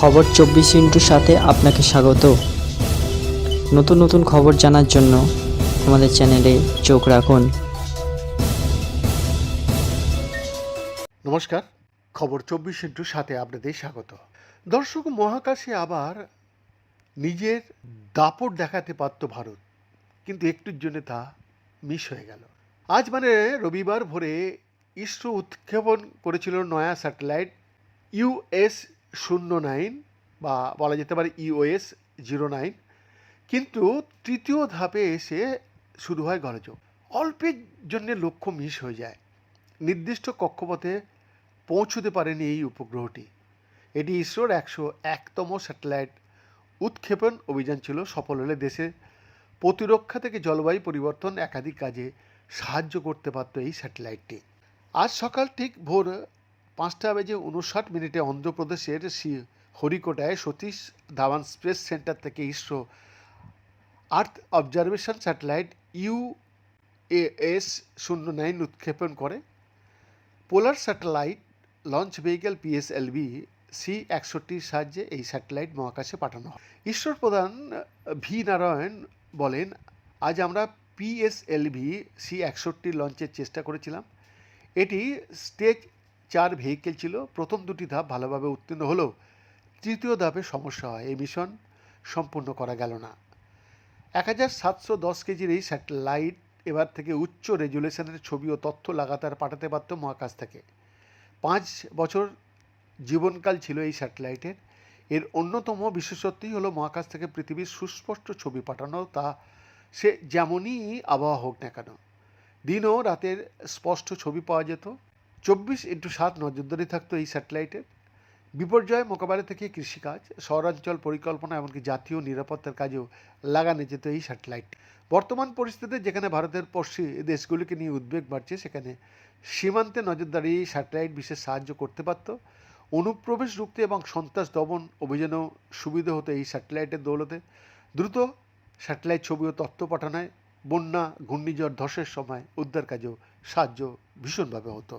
খবর চব্বিশ ইন্টুর সাথে আপনাকে স্বাগত। নতুন নতুন খবর জানার জন্য আমাদের চ্যানেলে চোখ রাখুন। নমস্কার, খবর চব্বিশ ইন্টুর সাথে আপনাদের স্বাগত। দর্শক, মহাকাশে আবার নিজের দাপট দেখাতে পারত ভারত, কিন্তু একটুর জন্য তা মিস হয়ে গেল। আজ মানে রবিবার ভোরে ইসরো উৎক্ষেপণ করেছিল নয়া স্যাটেলাইট ইউএস শূন্য নাইন বা বলা যেতে পারে ইওএস জিরো নাইন কিন্তু তৃতীয় ধাপে এসে শুরু হয় গলযোগ অল্পের জন্য লক্ষ্য মিস হয়ে যায়। নির্দিষ্ট কক্ষপথে পৌঁছতে পারেনি এই উপগ্রহটি। এটি ইসরোর একশো একতম স্যাটেলাইট উৎক্ষেপণ অভিযান ছিল। সফল হলে দেশে প্রতিরক্ষা থেকে জলবায়ু পরিবর্তন একাধিক কাজে সাহায্য করতে পারত এই স্যাটেলাইটটি। আজ সকাল ঠিক ভোর পাঁচটা বেজে উনষাট মিনিটে অন্ধ্রপ্রদেশের শ্রী হরিকোটায় সতীশ ধাওয়ান স্পেস সেন্টার থেকে ISRO earth observation satellite U AS শূন্য নাইন উৎক্ষেপণ করে। Polar satellite launch vehicle PSLV C একষট্টির সাহায্যে এই স্যাটেলাইট মহাকাশে পাঠানো হয়। ইসরোর প্রধান ভি নারায়ণ বলেন, আজ আমরা পিএসএলভি সি একষট্টি লঞ্চের চেষ্টা করেছিলাম। এটি স্টেজ চার ভেহিকেল ছিল। প্রথম দুটি ধাপ ভালোভাবে উত্তীর্ণ হলেও তৃতীয় ধাপে সমস্যা হয়। এই মিশন সম্পূর্ণ করা গেল না। এক হাজার সাতশো দশ কেজির এই স্যাটেলাইট এবার থেকে উচ্চ রেজুলেশনের ছবি ও তথ্য লাগাতার পাঠাতে পারত মহাকাশ থেকে। পাঁচ বছর জীবনকাল ছিল এই স্যাটেলাইটের এর অন্যতম বিশেষত্বই হলো মহাকাশ থেকে পৃথিবীর সুস্পষ্ট ছবি পাঠানো। তা সে যেমনই আবহাওয়া হোক না কেন দিন ও রাতের স্পষ্ট ছবি পাওয়া যেত। চব্বিশ ইন্টু সাত নজরদারি থাকতো এই স্যাটেলাইটের। বিপর্যয় মোকাবেলা থেকে কৃষিকাজ, শহরাঞ্চল পরিকল্পনা এমনকি জাতীয় নিরাপত্তার কাজেও লাগানো যেত এই স্যাটেলাইট। বর্তমান পরিস্থিতিতে যেখানে ভারতের পশ্চিম দেশগুলিকে নিয়ে উদ্বেগ বাড়ছে, সেখানে সীমান্তে নজরদারি স্যাটেলাইট বিশেষ সাহায্য করতে পারত। অনুপ্রবেশ রুখতে এবং সন্ত্রাস দমন অভিযানেও সুবিধা হতো এই স্যাটেলাইটের দৌলতে। দ্রুত স্যাটেলাইট ছবি ও তথ্য পাঠানোয় বন্যা, ঘূর্ণিঝড়, ধসের সময় উদ্ধার কাজেও সাহায্য ভীষণভাবে হতো।